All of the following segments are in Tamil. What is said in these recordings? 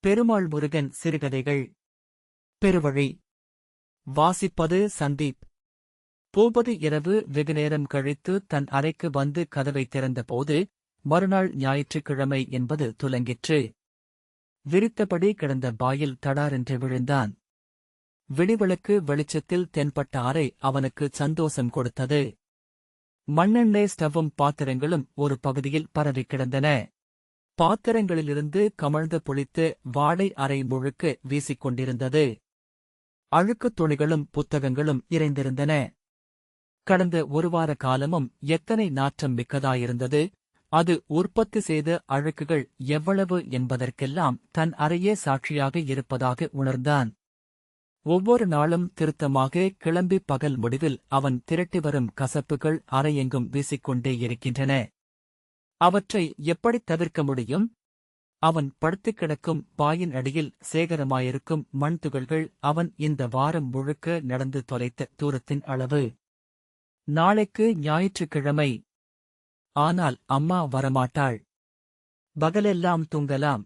பெருமாள் முருகன் சிறுகதைகள். பெருவழி. வாசிப்பது சந்தீப். பூபதி இரவு வெகுநேரம் கழித்து தன் அறைக்கு வந்து கதவை திறந்தபோது மறுநாள் ஞாயிற்றுக்கிழமை என்பது துலங்கிற்று. விரித்தபடி கிடந்த பாயில் தடாரென்று விழுந்தான். விடிவிளக்கு வெளிச்சத்தில் தென்பட்ட அறை அவனுக்கு சந்தோஷம் கொடுத்தது. மண்ணெண்ணெய் ஸ்டவ்வும் பாத்திரங்களும் ஒரு பகுதியில் பரவி கிடந்தன. பாத்திரங்களிலிருந்து கமழ்ந்து புளித்து வாழை அறை முழுக்க வீசிக் கொண்டிருந்தது அழுக்குத் துணிகளும் புத்தகங்களும் இறைந்திருந்தன. கடந்த ஒரு வார காலமும் எத்தனை நாற்றம் மிக்கதாயிருந்தது. அது உற்பத்தி செய்த அழுக்குகள் எவ்வளவு என்பதற்கெல்லாம் தன் அறையே சாட்சியாக இருப்பதாக உணர்ந்தான். ஒவ்வொரு நாளும் திருத்தமாக கிளம்பி பகல் முடிவில் அவன் திரட்டி வரும் கசப்புகள் அறையெங்கும் வீசிக்கொண்டே இருக்கின்றன. அவற்றை எப்படி தவிர்க்க முடியும்? அவன் படுத்துக் கிடக்கும் பாயின் அடியில் சேகரமாயிருக்கும் மண் துகள்கள் அவன் இந்த வாரம் முழுக்க நடந்து தொலைத்த தூரத்தின் அளவு. நாளைக்கு ஞாயிற்றுக்கிழமை. ஆனால் அம்மா வரமாட்டாள். பகலெல்லாம் தூங்கலாம்.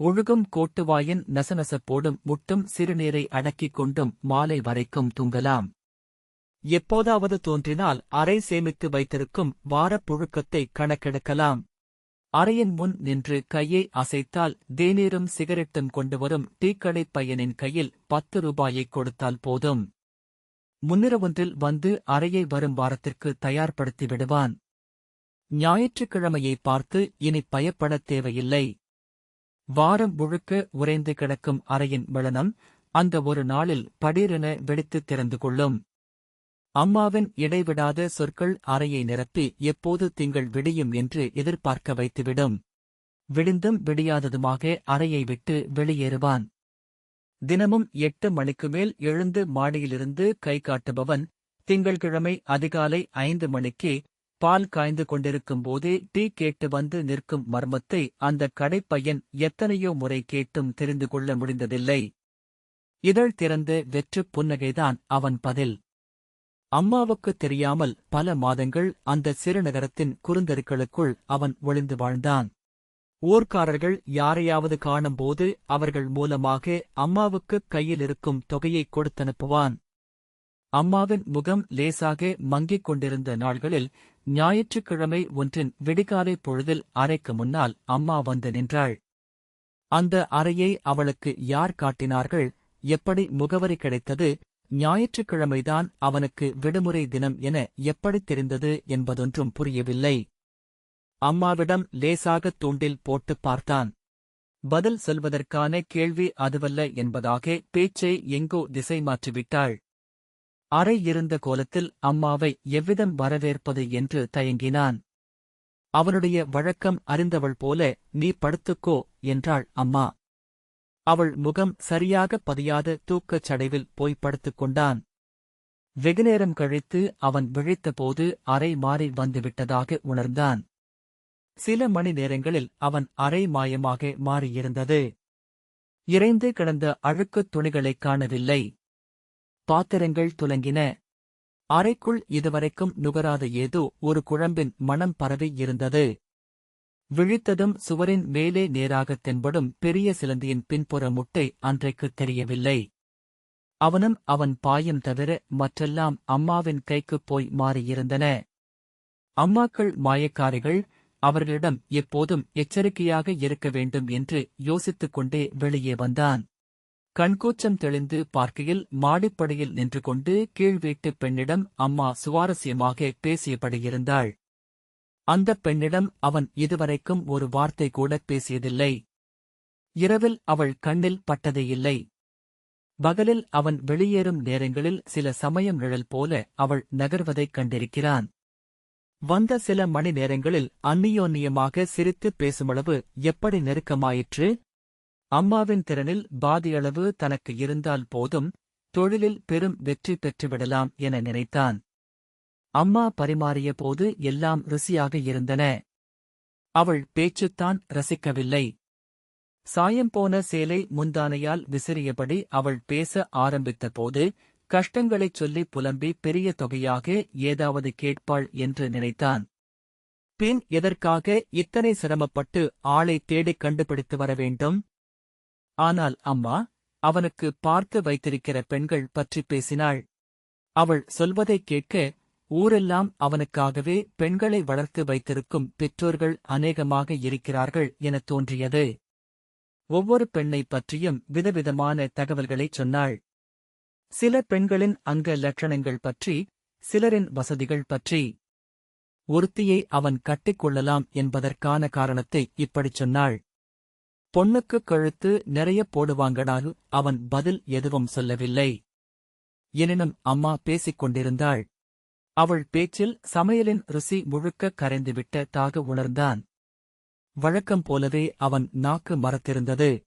ஒழுகும் கோட்டுவாயின் நசநசப்போடும் முட்டும் சிறுநீரை அடக்கிக் கொண்டும் மாலை வரைக்கும் தூங்கலாம். எப்போதாவது தோன்றினால் அறை சேமித்து வைத்திருக்கும் வாரப் புழுக்கத்தை கணக்கெடுக்கலாம். அறையின் முன் நின்று கையை அசைத்தால் தேநீரும் சிகரெட்டும் கொண்டு வரும் டீக்கடைப் பையனின் கையில் பத்து ரூபாயை கொடுத்தால் போதும். முன்னிரவொன்றில் வந்து அறையை வரும் வாரத்திற்கு தயார்படுத்தி விடுவான் ஞாயிற்றுக்கிழமையை பார்த்து இனி பயப்படத் தேவையில்லை. வாரம் முழுக்க உறைந்து கிடக்கும் அறையின் மிளனம் அந்த ஒரு நாளில் படீரென வெடித்துத் திறந்து கொள்ளும். அம்மாவின் இடைவிடாத சொற்கள் அறையை நிரப்பி எப்போது திங்கள் விடியும் என்று எதிர்பார்க்க வைத்துவிடும். விடிந்தும் விடியாததுமாக அறையை விட்டு வெளியேறுவான். தினமும் எட்டு மணிக்கு மேல் எழுந்து மாடியிலிருந்து கை காட்டுபவன் திங்கள்கிழமை அதிகாலை ஐந்து மணிக்கே பால் காய்ந்து கொண்டிருக்கும் போதே டீ கேட்டு வந்து நிற்கும் மர்மத்தை அந்த கடைப்பையன் எத்தனையோ முறை கேட்டும் தெரிந்து கொள்ள முடிந்ததில்லை. இதழ் திறந்த வெற்றுப் புன்னகைதான் அவன் பதில். அம்மாவுக்குத் தெரியாமல் பல மாதங்கள் அந்த சிறுநகரத்தின் குறுந்தருக்களுக்குள் அவன் ஒளிந்து வாழ்ந்தான். ஊர்க்காரர்கள் யாரையாவது காணும்போது அவர்கள் மூலமாக அம்மாவுக்குக் கையில் இருக்கும் தொகையை கொடுத்தனுப்புவான். அம்மாவின் முகம் லேசாக மங்கிக் கொண்டிருந்த நாள்களில் ஞாயிற்றுக்கிழமை ஒன்றின் விடிகாலை பொழுதில் அறைக்கு முன்னால் அம்மா வந்து நின்றாள். அந்த அறையை அவளுக்கு யார் காட்டினார்கள்? எப்படி முகவரி கிடைத்தது? ஞாயிற்றுக்கிழமைதான் அவனுக்கு விடுமுறை தினம் என எப்படித் தெரிந்தது என்பதொன்றும் புரியவில்லை. அம்மாவிடம் லேசாகத் தூண்டில் போட்டுப் பார்த்தான். பதில் சொல்வதற்கான கேள்வி அதுவல்ல என்பதாக பேச்சை எங்கோ திசை மாற்றிவிட்டாள். அறை இருந்த கோலத்தில் அம்மாவை எவ்விதம் வரவேற்பது என்று தயங்கினான். அவனுடைய வழக்கம் அறிந்தவள் போல நீ படுத்துக்கோ என்றாள் அம்மா. அவள் முகம் சரியாக பதியாத தூக்கச் சடைவில் போய் படுத்துக் கொண்டான். வெகுநேரம் கழித்து அவன் விழித்தபோது அறை மாறி வந்துவிட்டதாக உணர்ந்தான். சில மணி நேரங்களில் அவன் அறை மாயமாக மாறியிருந்தது. இறைந்து கிடந்த அழுக்குத் துணிகளைக் காணவில்லை. பாத்திரங்கள் துலங்கின. அறைக்குள் இதுவரைக்கும் நுகராத ஏதோ ஒரு குழம்பின் மனம் பரவி இருந்தது. விழித்ததும் சுவரின் மேலே நேராகத் தென்படும் பெரிய சிலந்தியின் பின்புற முட்டை அன்றைக்குத் தெரியவில்லை. அவனும் அவன் பாயம் தவிர மற்றெல்லாம் அம்மாவின் கைக்குப் போய் மாறியிருந்தன. அம்மாக்கள் மாயக்காரிகள் அவர்களிடம் எப்போதும் எச்சரிக்கையாக இருக்க வேண்டும் என்று யோசித்துக் கொண்டே வெளியே வந்தான். கண்கூச்சம் தெளிந்து பார்க்கையில் மாடிப்படையில் நின்று கொண்டு கீழ் வீட்டுப் பெண்ணிடம் அம்மா சுவாரஸ்யமாக பேசியபடியிருந்தாள் அந்தப் பெண்ணிடம் அவன் இதுவரைக்கும் ஒரு வார்த்தை கூட பேசியதில்லை. இரவில் அவள் கண்ணில் பட்டதே இல்லை. பகலில் அவன் வெளியேறும் நேரங்களில் சில சமயம் நிழல் போல அவள் நகர்வதைக் கண்டிருக்கிறான். வந்த சில மணி நேரங்களில் அந்நியோன்னியமாக சிரித்துப் பேசுமளவு எப்படி நெருக்கமாயிற்று? அம்மாவின் திறனில் பாதியளவு தனக்கு இருந்தால் போதும் தொழிலில் பெரும் வெற்றி பெற்றுவிடலாம் என நினைத்தான். அம்மா பரிமாறிய போது எல்லாம் ருசியாக இருந்தன. அவள் பேச்சுத்தான் ரசிக்கவில்லை. சாயம் போன சேலை முந்தானையால் விசிறியபடி அவள் பேச ஆரம்பித்தபோது கஷ்டங்களைச் சொல்லி புலம்பி பெரிய தொகையாக ஏதாவது கேட்பாள் என்று நினைத்தான். பின் எதற்காக இத்தனை சிரமப்பட்டு ஆளை தேடிக் கண்டுபிடித்து வர வேண்டும்? ஆனால் அம்மா அவனுக்கு பார்த்து வைத்திருக்கிற பெண்கள் பற்றி பேசினாள். அவள் சொல்வதைக் கேட்க ஊரெல்லாம் அவனுக்காகவே பெண்களை வளர்த்து வைத்திருக்கும் பெற்றோர்கள் அநேகமாக இருக்கிறார்கள் எனத் தோன்றியது. ஒவ்வொரு பெண்ணைப் பற்றியும் விதவிதமான தகவல்களைச் சொன்னாள். சில பெண்களின் அங்க லட்சணங்கள் பற்றி சிலரின் வசதிகள் பற்றி. ஒருத்தியை அவன் கட்டிக்கொள்ளலாம் என்பதற்கான காரணத்தை இப்படிச் சொன்னாள். பொண்ணுக்குக் கழுத்து நிறைய போடுவாங்கனால் அவன் பதில் எதுவும் சொல்லவில்லை. எனினும் அம்மா பேசிக் கொண்டிருந்தாள். அவள் பேச்சில் சமையலின் ருசி முழுக்க கரைந்துவிட்ட தாக உணர்ந்தான். வழக்கம் போலவே அவன் நாக்கு மறத்திருந்தது.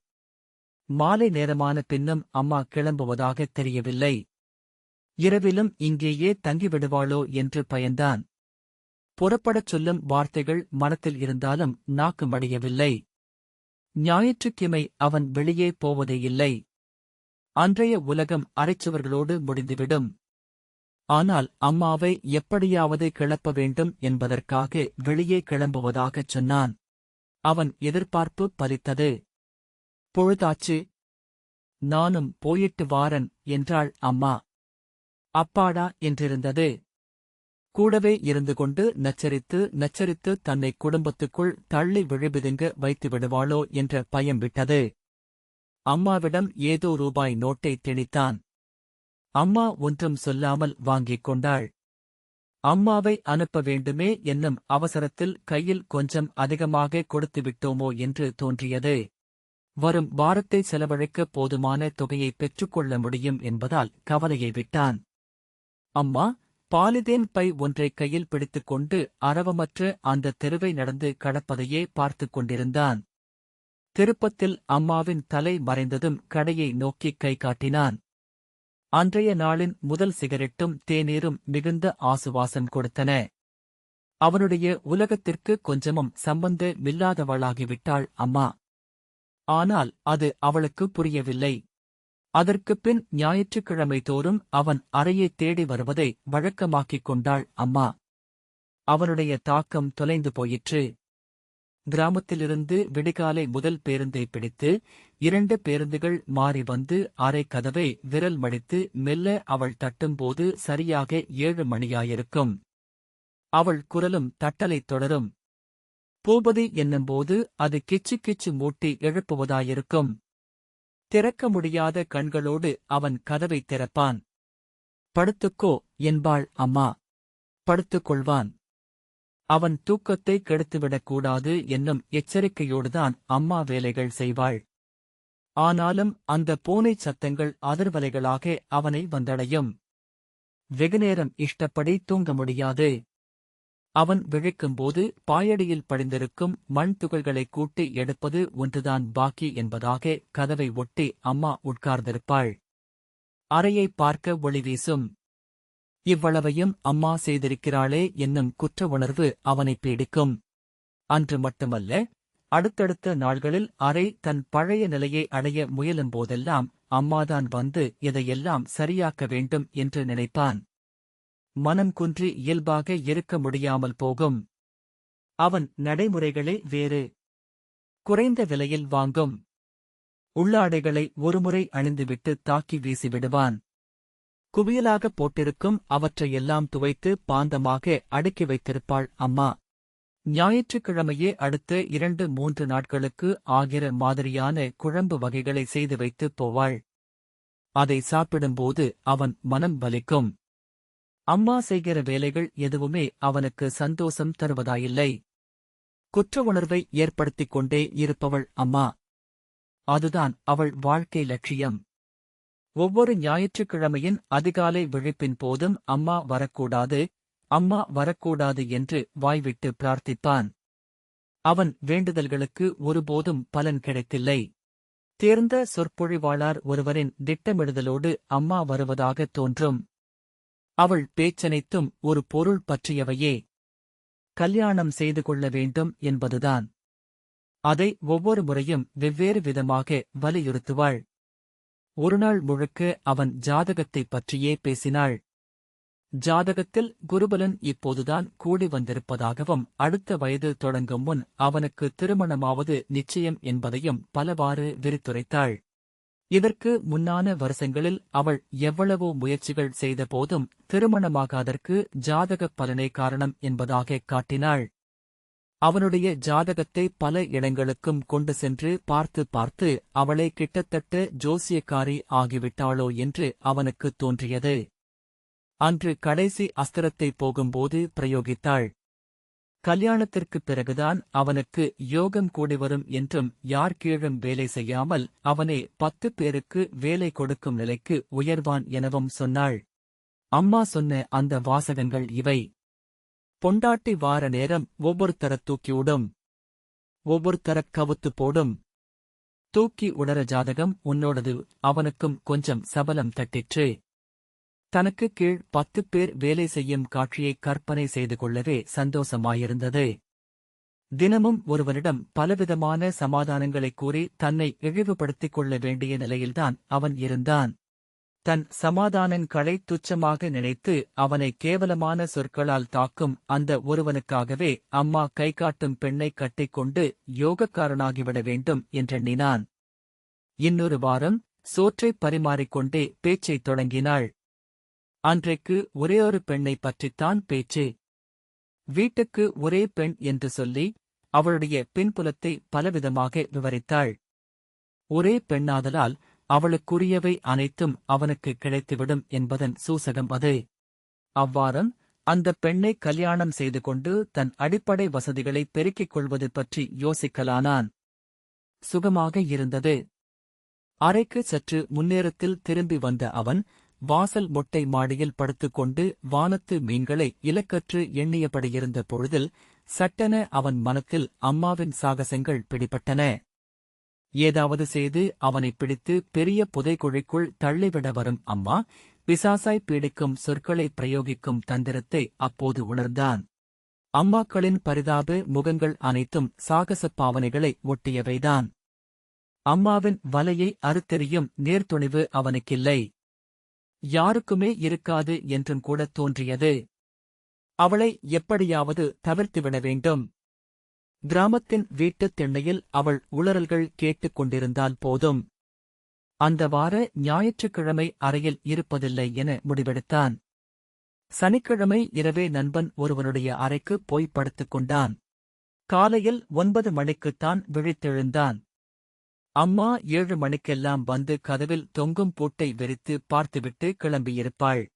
மாலை நேரமான பின்னும் அம்மா கிளம்புவதாகத் தெரியவில்லை. இரவிலும் இங்கேயே தங்கிவிடுவாளோ என்று பயந்தான். புறப்படச் சொல்லும் வார்த்தைகள் மனத்தில் இருந்தாலும் நாக்கு மடியவில்லை. ஞாயிற்றுக்கிமை அவன் வெளியே போவதே இல்லை. அன்றைய உலகம் அரைச்சுவர்களோடு முடிந்துவிடும். ஆனால் அம்மாவை எப்படியாவது கிளப்ப வேண்டும் என்பதற்காக வெளியே கிளம்புவதாகச் சொன்னான். அவன் எதிர்பார்ப்பு பலித்தது பொழுதாச்சு. நானும் போயிட்டு வாரன் என்றாள் அம்மா. அப்பாடா என்றிருந்தது. கூடவே இருந்து கொண்டு நச்சரித்து நச்சரித்து தன்னை குடும்பத்துக்குள் தள்ளி விழுபிதுங்க வைத்து விடுவாளோ என்ற பயம் விட்டது. அம்மாவிடம் ஏதோ ரூபாய் நோட்டை திணித்தான் அம்மா ஒன்றும் சொல்லாமல் வாங்கிக் கொண்டாள். அம்மாவை அனுப்ப வேண்டுமே என்னும் அவசரத்தில் கையில் கொஞ்சம் அதிகமாக கொடுத்து விட்டோமோ என்று தோன்றியது. வரும் வாரத்தை செலவழிக்க போதுமான தொகையை பெற்றுக்கொள்ள முடியும் என்பதால் கவலையை விட்டான். அம்மா பாலிதேன் பை ஒன்றை கையில் பிடித்துக்கொண்டு அரவமற்ற அந்த தெருவை நடந்து கடப்பதையே பார்த்துக் கொண்டிருந்தான். திருப்பத்தில் அம்மாவின் தலை மறைந்ததும் கடையை நோக்கிக் கை காட்டினான். அன்றைய நாளின் முதல் சிகரெட்டும் தேநீரும் மிகுந்த ஆசுவாசம் கொடுத்தன. அவனுடைய உலகத்திற்கு கொஞ்சமும் சம்பந்தமில்லாதவளாகிவிட்டாள் அம்மா. ஆனால் அது அவளுக்கு புரியவில்லை. அதற்குப் பின் ஞாயிற்றுக்கிழமை தோறும் அவன் அறையை தேடி வருவதை வழக்கமாக்கிக் கொண்டாள் அம்மா. அவனுடைய தாக்கம் தொலைந்து போயிற்று. கிராமத்திலிருந்து விடிகாலை முதல் பேருந்தை பிடித்து இரண்டு பேருந்துகள் மாறி வந்து அரை கதவை விரல் மடித்து மெல்ல அவள் தட்டும்போது சரியாக ஏழு மணியாயிருக்கும். அவள் குரலும் தட்டலைத் தொடரும். பூபதி என்னும்போது அது கிச்சு கிச்சு மூட்டி எழுப்புவதாயிருக்கும். திறக்க முடியாத கண்களோடு அவன் கதவை திறப்பான். படுத்துக்கோ என்பாள் அம்மா. படுத்துக் கொள்வான் அவன் தூக்கத்தை கெடுத்துவிடக் கூடாது என்னும் எச்சரிக்கையோடுதான் அம்மா வேலைகள் செய்வாள். ஆனாலும் அந்த பூனைச் சத்தங்கள் அதிர்வலைகளாக அவனை வந்தடையும். வெகுநேரம் இஷ்டப்படி தூங்க முடியாது. அவன் விழிக்கும்போது பாயடியில் படிந்திருக்கும் மண் துகள்களைக் கூட்டி எடுப்பது ஒன்றுதான் பாக்கி என்பதாக கதவை ஒட்டி அம்மா உட்கார்ந்திருப்பாள். அறையை பார்க்க ஒளி வீசும். இவ்வளவையும் அம்மா செய்திருக்கிறாளே என்னும் குற்ற உணர்வு அவனை பீடிக்கும். அன்று மட்டுமல்ல அடுத்தடுத்த நாள்களில் அறை தன் பழைய நிலையை அடைய முயலும்போதெல்லாம் அம்மாதான் வந்து இதையெல்லாம் சரியாக்க வேண்டும் என்று நினைப்பான். மனம் குன்றி இயல்பாக இருக்க முடியாமல் போகும். அவன் நடைமுறைகளே வேறு குறைந்த விலையில் வாங்கும். உள்ளாடைகளை ஒருமுறை அணிந்துவிட்டு தாக்கி வீசிவிடுவான். குவியலாக போட்டிருக்கும் அவற்றையெல்லாம் துவைத்து பாந்தமாக அடுக்கி வைத்திருப்பாள் அம்மா. ஞாயிற்றுக்கிழமையே அடுத்த இரண்டு மூன்று நாட்களுக்கு ஆகிற மாதிரியான குழம்பு வகைகளை செய்து வைத்து போவாள். அதை சாப்பிடும்போது அவன் மனம் வலிக்கும். அம்மா செய்கிற வேலைகள் எதுவுமே அவனுக்கு சந்தோஷம் தருவதாயில்லை. குற்ற உணர்வை ஏற்படுத்திக் கொண்டே இருப்பவள் அம்மா. அதுதான் அவள் வாழ்க்கை லட்சியம். ஒவ்வொரு ஞாயிற்றுக்கிழமையின் அதிகாலை விழிப்பின் போதும் அம்மா வரக்கூடாது அம்மா வரக்கூடாது என்று வாய்விட்டு பிரார்த்திப்பான். அவன் வேண்டுதல்களுக்கு ஒருபோதும் பலன் கிடைத்தில்லை. தேர்ந்த சொற்பொழிவாளர் ஒருவரின் திட்டமிடுதலோடு அம்மா வருவதாகத் தோன்றும். அவள் பேச்சனைத்தும் ஒரு பொருள் பற்றியவையே. கல்யாணம் செய்து கொள்ள வேண்டும் என்பதுதான். அதை ஒவ்வொரு முறையும் வெவ்வேறு விதமாக வலியுறுத்துவாள். ஒருநாள் முழுக்க அவன் ஜாதகத்தைப் பற்றியே பேசினாள். ஜாதகத்தில் குருபலன் இப்போதுதான் கூடி வந்திருப்பதாகவும் அடுத்த வயது தொடங்கும் முன் அவனுக்கு திருமணமாவது நிச்சயம் என்பதையும் பலவாறு விரித்துரைத்தாள். இதற்கு முன்னான வருஷங்களில் அவள் எவ்வளவோ முயற்சிகள் செய்தபோதும் திருமணமாகாதற்கு ஜாதகப் பலனே காரணம் என்பதாக காட்டினாள். அவனுடைய ஜாதகத்தை பல இடங்களுக்கும் கொண்டு சென்று பார்த்து பார்த்து அவளை கிட்டத்தட்ட ஜோசியக்காரி ஆகிவிட்டாளோ என்று அவனுக்கு தோன்றியது. அன்று கடைசி அஸ்திரத்தை போகும்போது பிரயோகித்தாள். கல்யாணத்திற்குப் பிறகுதான் அவனுக்கு யோகம் கூடி வரும் என்றும் யார் கீழும் வேலை செய்யாமல் அவனே பத்து பேருக்கு வேலை கொடுக்கும் நிலைக்கு உயர்வான் எனவும் சொன்னாள். அம்மா சொன்ன அந்த வாசகங்கள் இவை. பொண்டாட்டி வார நேரம் ஒவ்வொருத்தர தூக்கிவிடும் ஒவ்வொருத்தரக் கவுத்து போடும். தூக்கி உடற ஜாதகம் உன்னோடது அவனுக்கும் கொஞ்சம் சபலம் தட்டிற்று. தனக்கு கீழ் பத்து பேர் வேலை செய்யும் காட்சியை கற்பனை செய்து கொள்ளவே சந்தோஷமாயிருந்தது. தினமும் ஒருவனிடம் பலவிதமான சமாதானங்களைக் கூறி தன்னை இழிவுபடுத்திக் கொள்ள வேண்டிய நிலையில்தான் அவன் இருந்தான். தன் சமாதானங்களை துச்சமாக நினைத்து அவனை கேவலமான சொற்களால் தாக்கும் அந்த ஒருவனுக்காகவே அம்மா கைகாட்டும் பெண்ணை கட்டிக்கொண்டு யோகக்காரனாகிவிட வேண்டும் என்றெண்ணினான் இன்னொரு வாரம் சோற்றைப் பரிமாறிக்கொண்டே பேச்சைத் தொடங்கினாள். அன்றைக்கு ஒரே ஒரு பெண்ணை பற்றித்தான் பேச்சு. வீட்டுக்கு ஒரே பெண் என்று சொல்லி அவளுடைய பின்புலத்தை பலவிதமாக விவரித்தாள். ஒரே பெண்ணாதலால் அவளுக்குரியவை அனைத்தும் அவனுக்கு கிடைத்துவிடும் என்பதன் சூசகம் அது. அவ்வாறம் அந்த பெண்ணை கல்யாணம் செய்து கொண்டு தன் அடிப்படை வசதிகளை பெருக்கிக் கொள்வது பற்றி யோசிக்கலானான். சுகமாக இருந்தது. அறைக்கு சற்று முன்னேரத்தில் திரும்பி வந்த அவன் வாசல் மொட்டை மாடியில் படுத்துக்கொண்டு வானத்து மீன்களை இலக்கற்று எண்ணியபடியிருந்த பொழுதில் சட்டென அவன் மனத்தில் அம்மாவின் சாகசங்கள் பிடிபட்டன. ஏதாவது செய்து அவனைப் பிடித்து பெரிய புதைக்குழிக்குள் தள்ளிவிட வரும் அம்மா பிசாசாய் பீடிக்கும் சொற்களை பிரயோகிக்கும் தந்திரத்தை அப்போது உணர்ந்தான். அம்மாக்களின் பரிதாப முகங்கள் அனைத்தும் சாகசப் பாவனைகளை ஒட்டியவைதான். அம்மாவின் வலையை அறுத்தெறியும் நேர்த்துணிவு அவனுக்கில்லை. யாருக்குமே இருக்காது என்றும் கூட தோன்றியது. அவளை எப்படியாவது தவிர்த்துவிட வேண்டும். கிராமத்தின் வீட்டுத் திண்ணையில் அவள் உளறல்கள் கேட்டுக் கொண்டிருந்தால் போதும். அந்த வார ஞாயிற்றுக்கிழமை அறையில் இருப்பதில்லை என முடிவெடுத்தான். சனிக்கிழமை இரவே நண்பன் ஒருவனுடைய அறைக்கு போய் படுத்துக் கொண்டான். காலையில் ஒன்பது மணிக்குத்தான் விழித்தெழுந்தான். அம்மா ஏழு மணிக்கெல்லாம் வந்து கதவில் தொங்கும் பூட்டை விரித்து பார்த்துவிட்டு கிளம்பியிருப்பாள்.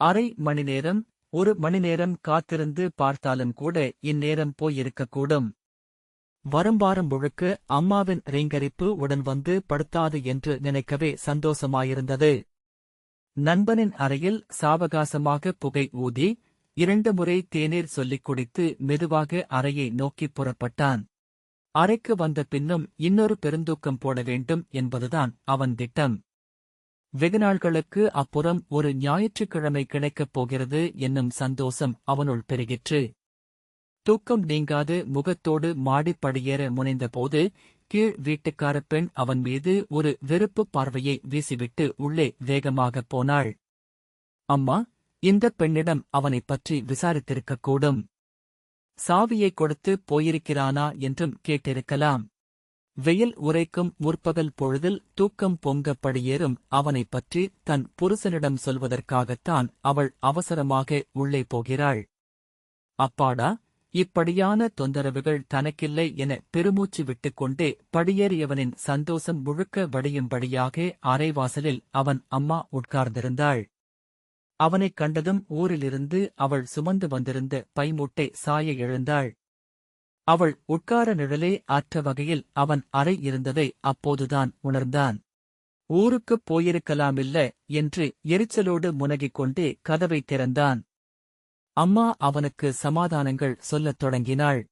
அரை மணி நேரம் ஒரு மணி நேரம் காத்திருந்து பார்த்தாலும் கூட இந்நேரம் போயிருக்கக்கூடும். வரும்பாரம் முழுக்க அம்மாவின் ரீங்கரிப்பு உடன் வந்து படுத்தாது என்று நினைக்கவே சந்தோஷமாயிருந்தது. நண்பனின் அறையில் சாவகாசமாக புகை ஊதி இரண்டு முறை தேநீர் சொல்லிக் குடித்து மெதுவாக அறையை நோக்கிப் புறப்பட்டான். அறைக்கு வந்த பின்னும் இன்னொரு பெருந்தூக்கம் போட வேண்டும் என்பதுதான் அவன் திட்டம். வெகுநாள்களுக்கு அப்புறம் ஒரு ஞாயிற்றுக்கிழமை கிடைக்கப் போகிறது என்னும் சந்தோஷம் அவனுள் பெருகிற்று. தூக்கம் நீங்காது முகத்தோடு மாடிப்படியேற முனைந்தபோது கீழ் வீட்டுக்கார பெண் அவன் மீது ஒரு வெறுப்புப் பார்வையை வீசிவிட்டு உள்ளே வேகமாகப் போனாள். அம்மா இந்த பெண்ணிடம் அவனைப் பற்றி விசாரித்திருக்கக்கூடும் சாவியைக் கொடுத்து போயிருக்கிறானா என்றும் கேட்டிருக்கலாம். வெயில் உரைக்கும் முற்பகல் பொழுதில் தூக்கம் பொங்க படியேறும் அவனைப் பற்றி தன் புருஷனிடம் சொல்வதற்காகத்தான் அவள் அவசரமாக உள்ளே போகிறாள். அப்பாடா இப்படியான தொந்தரவுகள் தனக்கில்லை என பெருமூச்சு விட்டுக்கொண்டே படியேறியவனின் சந்தோஷம் முழுக்க வடியும்படியாக அரைவாசலில் அவன் அம்மா உட்கார்ந்திருந்தாள். அவனைக் கண்டதும் ஊரிலிருந்து அவள் சுமந்து வந்திருந்த பைமூட்டை சாய எழுந்தாள். அவள் உட்கார நிழலே அற்ற வகையில் அவன் அறை இருந்ததை அப்போதுதான் உணர்ந்தான். ஊருக்குப் போயிருக்கலாமில்ல என்று எரிச்சலோடு முனகிக் கொண்டே கதவை திறந்தான். அம்மா அவனுக்கு சமாதானங்கள் சொல்லத் தொடங்கினாள்.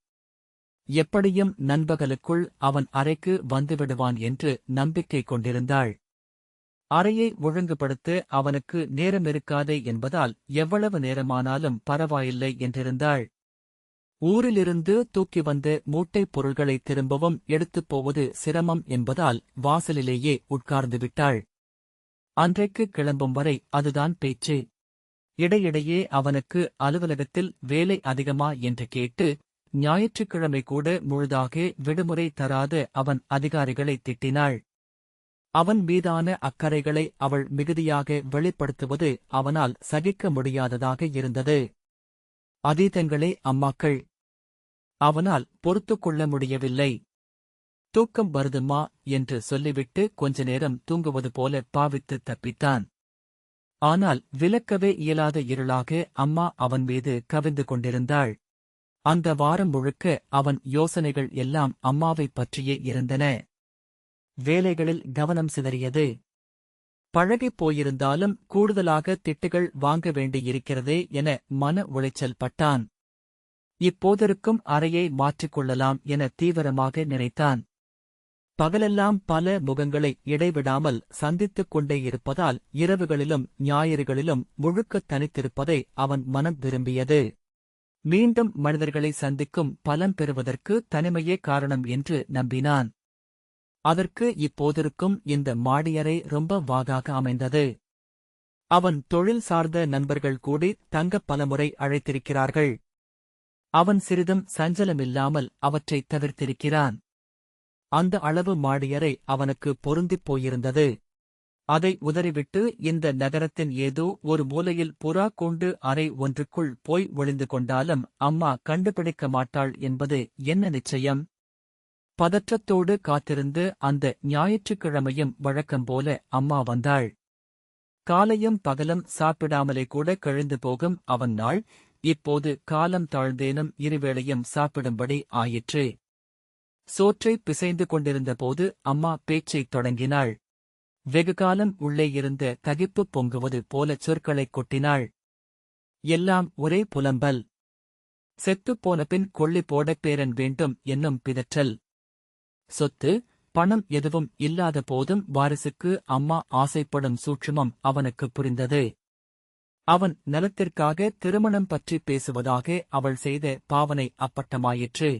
எப்படியும் நண்பகலுக்குள் அவன் அறைக்கு வந்துவிடுவான் என்று நம்பிக்கை கொண்டிருந்தாள். அறையை ஒழுங்குபடுத்த அவனுக்கு நேரமிருக்காதே என்பதால் எவ்வளவு நேரமானாலும் பரவாயில்லை என்றிருந்தாள். ஊரிலிருந்து தூக்கி வந்த மூட்டைப் பொருள்களை திரும்பவும் எடுத்துப் போவது சிரமம் என்பதால் வாசலிலேயே உட்கார்ந்து விட்டாள். அன்றைக்கு கிளம்பும் வரை அதுதான் பேச்சு. இடையிடையே அவனுக்கு அலுவலகத்தில் வேலை அதிகமா என்று கேட்டு ஞாயிற்றுக்கிழமை கூட முழுதாக விடுமுறை தராத அவன் அதிகாரிகளை திட்டினாள். அவன் மீதான அக்கறைகளை அவள் மிகுதியாக வெளிப்படுத்துவது அவனால் சகிக்க முடியாததாக இருந்தது. அதீதங்களே அம்மாக்கள் அவனால் பொறுத்துக் கொள்ள முடியவில்லை. தூக்கம் வருதுமா என்று சொல்லிவிட்டு கொஞ்ச நேரம் தூங்குவது போல பாவித்து தப்பித்தான். ஆனால் விலக்கவே இயலாத இருளாக அம்மா அவன் மீது கவிந்து கொண்டிருந்தாள். அந்த வாரம் முழுக்க அவன் யோசனைகள் எல்லாம் அம்மாவைப் பற்றியே இருந்தன. வேலைகளில் கவனம் சிதறியது. பழகிப் போயிருந்தாலும் கூடுதலாக திட்டுகள் வாங்க வேண்டியிருக்கிறதே என மன உளைச்சல் பட்டான். இப்போதிருக்கும் அறையை மாற்றிக்கொள்ளலாம் என தீவிரமாக நினைத்தான். பகலெல்லாம் பல முகங்களை இடைவிடாமல் சந்தித்துக் கொண்டே இருப்பதால் இரவுகளிலும் ஞாயிறுகளிலும் முழுக்க தனித்திருப்பதை அவன் மனம் விரும்பியது. மீண்டும் மனிதர்களை சந்திக்கும் பலன் பெறுவதற்கு தனிமையே காரணம் என்று நம்பினான். அதற்கு இப்போதிருக்கும் இந்த மாடியறை ரொம்ப வாகாக அமைந்தது. அவன் தொழில் சார்ந்த நண்பர்கள் கூடி தங்க பலமுறை அழைத்திருக்கிறார்கள். அவன் சிறிதும் சஞ்சலமில்லாமல் அவற்றைத் தவிர்த்திருக்கிறான். அந்த அளவு மாடியறை அவனுக்கு பொருந்திப் போயிருந்தது. அதை உதறிவிட்டு இந்த நகரத்தின் ஏதோ ஒரு மூலையில் புறா கொண்டு அறை ஒன்றுக்குள் போய் ஒளிந்து கொண்டாலும் அம்மா கண்டுபிடிக்க மாட்டாள் என்பது என்ன நிச்சயம்? பதற்றத்தோடு காத்திருந்து அந்த ஞாயிற்றுக்கிழமையும் வழக்கம்போல அம்மா வந்தாள். காலையும் பகலும் சாப்பிடாமலே கூட கழிந்து போகும் அவன் நாள். இப்போது காலம் தாழ்ந்தேனும் இருவேளையும் சாப்பிடும்படி ஆயிற்று. சோற்றை பிசைந்து கொண்டிருந்தபோது அம்மா பேச்சைத் தொடங்கினாள். வெகுகாலம் உள்ளே இருந்த தகிப்பு பொங்குவது போலச் சொற்களைக் கொட்டினாள். எல்லாம் ஒரே புலம்பல். செத்துப் போனபின் கொள்ளி போடப் பேரன் வேண்டும் என்னும் பிதற்றல். சொத்து பணம் எதுவும் இல்லாத போதும் வாரிசுக்கு அம்மா ஆசைப்படும் சூட்சுமம் அவனுக்கு புரிந்தது. அவன் நலத்திற்காக திருமணம் பற்றி பேசுவதாக அவள் செய்த பாவனை அப்பட்டமாயிற்று.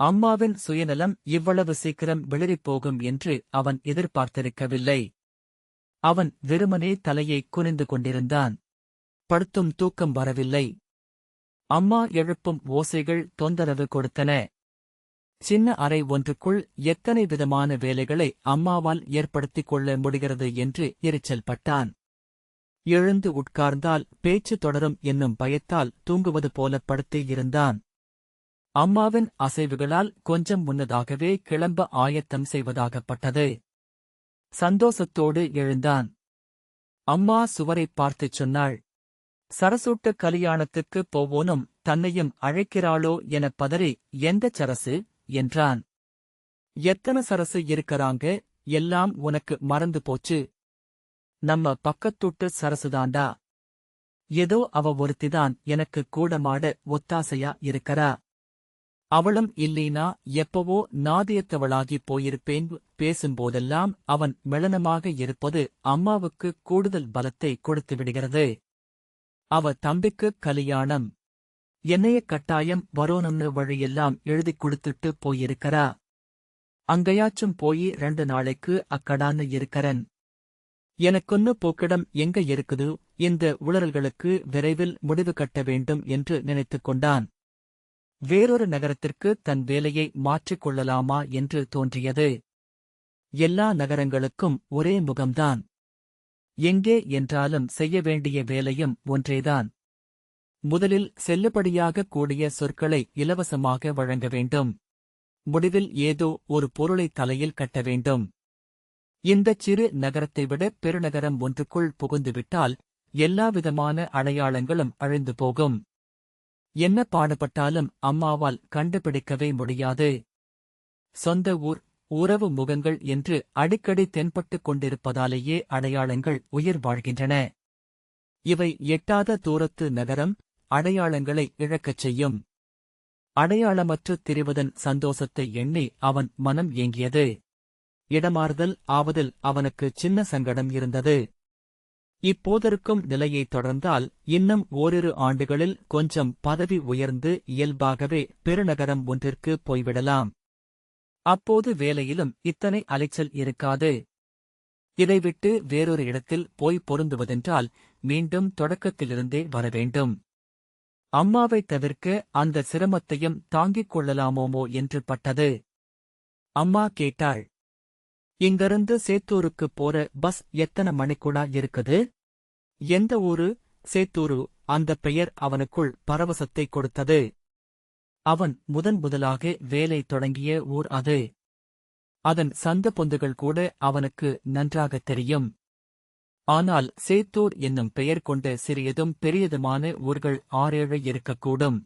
அம்மாவின் சுயநலம் இவ்வளவு சீக்கிரம் வெளிரிப்போகும் என்று அவன் எதிர்பார்த்திருக்கவில்லை. அவன் வெறுமனே தலையை குனிந்து கொண்டிருந்தான். படுத்தும் தூக்கம் வரவில்லை. அம்மா எழுப்பும் ஓசைகள் தொந்தரவு கொடுத்தன. சின்ன அறை ஒன்றுக்குள் எத்தனை விதமான வேலைகளை அம்மாவால் ஏற்படுத்திக் கொள்ள முடிகிறது என்று எரிச்சல் பட்டான் எழுந்து உட்கார்ந்தால் பேச்சு தொடரும் என்னும் பயத்தால் தூங்குவது போல படுத்தே இருந்தான். அம்மாவின் அசைவுகளால் கொஞ்சம் முன்னதாகவே கிளம்ப ஆயத்தம் செய்வதாகப்பட்டது சந்தோஷத்தோடு எழுந்தான். அம்மா சுவரைப் பார்த்துச் சொன்னாள். சரசூட்டு கல்யாணத்துக்குப் போவோனும் தன்னையும் அழைக்கிறாளோ எனப் பதறி எந்த சரசு? என்றான். எத்தனை சரசு இருக்கறாங்க? எல்லாம் உனக்கு மறந்து போச்சு. நம்ம பக்கத்துட்டு சரசுதாண்டா. ஏதோ அவ ஒருத்திதான் எனக்கு கூடமாட ஒத்தாசையா இருக்கறா. அவளும் இல்லீனா எப்பவோ நாதியத்தவளாகிப் போயிருப்பேன் பேசும்போதெல்லாம் அவன் மெளனமாக இருப்பது அம்மாவுக்கு கூடுதல் பலத்தை கொடுத்து விடுகிறது. அவ தம்பிக்கு கலியாணம். என்னைய கட்டாயம் வரோனம்னு வழியெல்லாம் எழுதிக் கொடுத்துட்டு போயிருக்கறா. அங்கயாச்சும் போயி ரெண்டு நாளைக்கு அக்கடான்னு இருக்கறன். எனக்கொன்னு போக்கிடம் எங்க இருக்குது? இந்த உளறல்களுக்கு விரைவில் முடிவு கட்ட வேண்டும் என்று நினைத்துக் கொண்டான். வேறொரு நகரத்திற்கு தன் வேலையை மாற்றிக் கொள்ளலாமா என்று தோன்றியது. எல்லா நகரங்களுக்கும் ஒரே முகம்தான். எங்கே என்றாலும் செய்ய வேண்டிய வேலையும் ஒன்றேதான். முதலில் செல்லுபடியாகக் கூடிய சொற்களை இலவசமாக வழங்க வேண்டும். முடிவில் ஏதோ ஒரு பொருளை தலையில் கட்ட வேண்டும். இந்தச் சிறு நகரத்தை விட பெருநகரம் ஒன்றுக்குள் புகுந்துவிட்டால் எல்லாவிதமான அடையாளங்களும் அழிந்து போகும். என்ன பாடுபட்டாலும் அம்மாவால் கண்டுபிடிக்கவே முடியாது. சொந்த ஊர் உறவு முகங்கள் என்று அடிக்கடி தென்பட்டுக் கொண்டிருப்பதாலேயே அடையாளங்கள் உயிர் வாழ்கின்றன. இவை எட்டாத தூரத்து நகரம் அடையாளங்களை இழக்கச் செய்யும். அடையாளமற்று திரிவதன் சந்தோஷத்தை எண்ணி அவன் மனம் ஏங்கியது. இடமாறுதல் ஆவதில் அவனுக்கு சின்ன சங்கடம் இருந்தது. இப்போதிருக்கும் நிலையைத் தொடர்ந்தால் இன்னும் ஓரிரு ஆண்டுகளில் கொஞ்சம் பதவி உயர்ந்து இயல்பாகவே பெருநகரம் ஒன்றிற்கு போய்விடலாம். அப்போது வேலையிலும் இத்தனை அலைச்சல் இருக்காது. இதைவிட்டு வேறொரு இடத்தில் போய் பொருந்துவதென்றால் மீண்டும் தொடக்கத்திலிருந்தே வரவேண்டும். அம்மாவை தவிர்க்க அந்த சிரமத்தையும் தாங்கிக் கொள்ளலாமோமோ என்று பட்டது. அம்மா கேட்டாள் இங்கிருந்து சேத்தூருக்கு போற பஸ் எத்தனை மணிக்குடா இருக்குது? எந்த ஊரு? சேத்தூரு. அந்த பெயர் அவனுக்குள் பரவசத்தை கொடுத்தது. அவன் முதன் முதலாக வேலை தொடங்கிய ஊர் அது. அதன் சந்த பொந்துகள் கூட அவனுக்கு நன்றாகத் தெரியும். ஆனால் சேத்தூர் என்னும் பெயர் கொண்ட சிறியதும் பெரியதுமான ஊர்கள் ஆறேழு இருக்கக்கூடும்.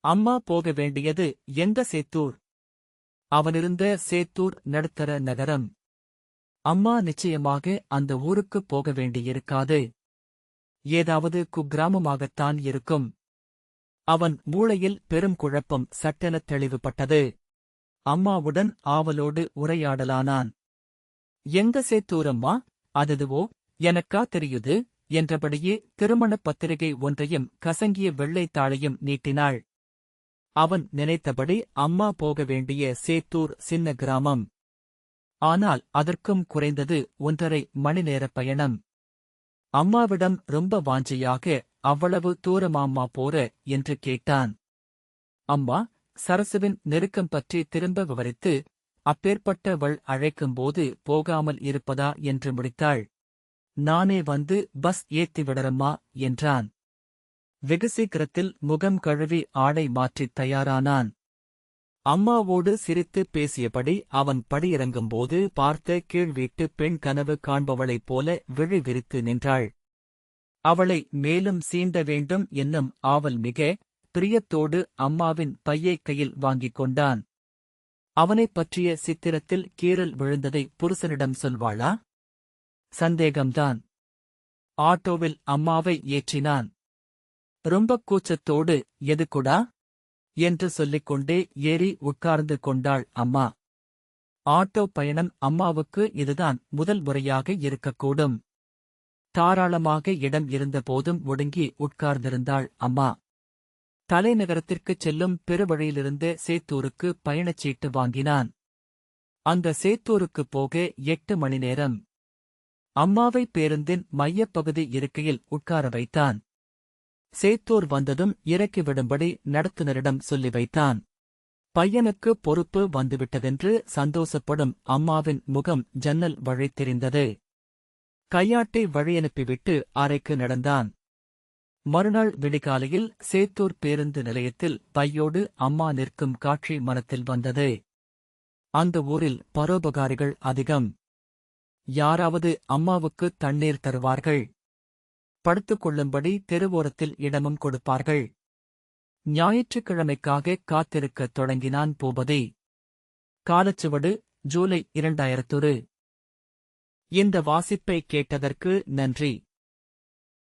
அம்மா போக வேண்டியது எந்த சேத்தூர்? அவனிருந்த சேத்தூர் நடுத்தர நகரம். அம்மா நிச்சயமாக அந்த ஊருக்குப் போக வேண்டியிருக்காது. ஏதாவது குக்கிராமமாகத்தான் இருக்கும். அவன் மூளையில் பெரும் குழப்பம் சட்டெனத் தெளிவுபட்டது. அம்மாவுடன் ஆவலோடு உரையாடலானான். எங்க சேத்தூரம்மா அதுதுவோ? எனக்கா தெரியுது? என்றபடியே திருமணப் பத்திரிகை ஒன்றையும் கசங்கிய வெள்ளைத் தாளையும் நீட்டினாள். அவன் நினைத்தபடி அம்மா போக வேண்டிய சேத்தூர் சின்ன கிராமம். ஆனால் அதற்கும் குறைந்தது ஒன்றரை மணி நேர பயணம். அம்மாவிடம் ரொம்ப வாஞ்சையாக அவ்வளவு தூரமாம்மா போற? என்று கேட்டான். அம்மா சரசுவின் நெருக்கம் பற்றி திரும்ப விவரித்து அப்பேற்பட்டவள் அழைக்கும்போது போகாமல் இருப்பதா? என்று முடித்தாள். நானே வந்து பஸ் ஏத்தி விடறம்மா என்றான். வெகு சீக்கிரத்தில் முகம் கழுவி ஆடை மாற்றித் தயாரானான். அம்மாவோடு சிரித்து பேசியபடி அவன் படியிறங்கும்போது பார்த்த கீழ் வீட்டு பெண் கனவு காண்பவளைப் போல விழி விரித்து நின்றாள். அவளை மேலும் சீண்ட வேண்டும் என்னும் ஆவல் மிக பிரியத்தோடு அம்மாவின் பையை கையில் வாங்கிக் கொண்டான். அவனைப் பற்றிய சித்திரத்தில் கீறல் விழுந்ததை புருஷனிடம் சொல்வாளா? சந்தேகம்தான். ஆட்டோவில் அம்மாவை ஏற்றினான். ரொம்பக் கூச்சத்தோடு எதுக்குடா? என்று சொல்லிக்கொண்டே ஏறி உட்கார்ந்து கொண்டாள் அம்மா. ஆட்டோ பயணம் அம்மாவுக்கு இதுதான் முதல் முறையாக இருக்கக்கூடும். தாராளமாக இடம் இருந்தபோதும் ஒடுங்கி உட்கார்ந்திருந்தாள் அம்மா. தலைநகரத்திற்குச் செல்லும் பெருவழியிலிருந்து சேத்தூருக்கு பயணச்சீட்டு வாங்கினான். அந்த சேத்தூருக்குப் போக எட்டு மணி நேரம். அம்மாவை பேருந்தின் மையப்பகுதி இருக்கையில் உட்கார வைத்தான். சேத்தூர் வந்ததும் இறக்கிவிடும்படி நடத்துனரிடம் சொல்லி வைத்தான். பையனுக்கு பொறுப்பு வந்துவிட்டதென்று சந்தோஷப்படும் அம்மாவின் முகம் ஜன்னல் வழி தெரிந்தது. கையாட்டை வழியனுப்பிவிட்டு அறைக்கு நடந்தான். மறுநாள் விடிகாலையில் சேத்தூர் பேருந்து நிலையத்தில் பையோடு அம்மா நிற்கும் காட்சி மனத்தில் வந்தது. அந்த ஊரில் பரோபகாரிகள் அதிகம். யாராவது அம்மாவுக்கு தண்ணீர் தருவார்கள். படுத்துக் கொள்ளும்படி தெருவோரத்தில் இடமும் கொடுப்பார்கள். ஞாயிற்றுக்கிழமைக்காக காத்திருக்கத் தொடங்கினான் பூபதி. காலச்சுவடு ஜூலை இரண்டாயிரத்தொரு. இந்த வாசிப்பை கேட்டதற்கு நன்றி.